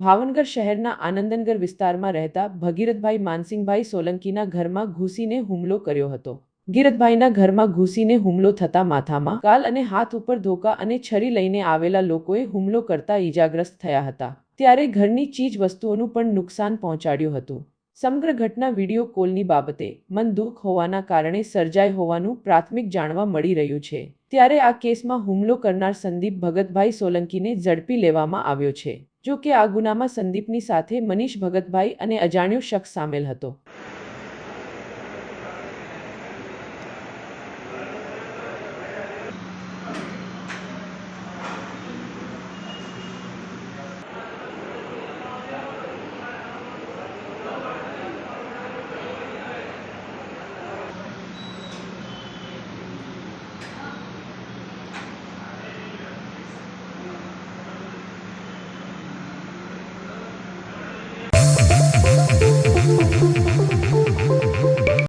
ભાવનગર શહેરના આનંદનગર વિસ્તારમાં રહેતા ભગીરથભાઈ માનસિંહભાઈ સોલંકીના ઘરમાં ઘૂસીને હુમલો કર્યો હતો. ગીરથભાઈના ઘરમાં ઘૂસીને હુમલો થતા માથામાં કાલ અને હાથ ઉપર ધોકા અને છરી લઈને આવેલા લોકોએ હુમલો કરતા ઈજાગ્રસ્ત થયા હતા. ત્યારે ઘરની ચીજ વસ્તુઓનું પણ નુકસાન પહોંચાડ્યું હતું. સમગ્ર ઘટના વીડિયો કોલની બાબતે મન દુઃખ હોવાના કારણે સર્જાઈ હોવાનું પ્રાથમિક જાણવા મળી રહ્યું છે. ત્યારે આ કેસમાં હુમલો કરનાર સંદીપ ભગતભાઈ સોલંકીને ઝડપી લેવામાં આવ્યો છે. જો કે આ ગુનામાં સંદીપની સાથે મનીષ ભગતભાઈ અને અજાણ્યો શખ્સ સામેલ હતો.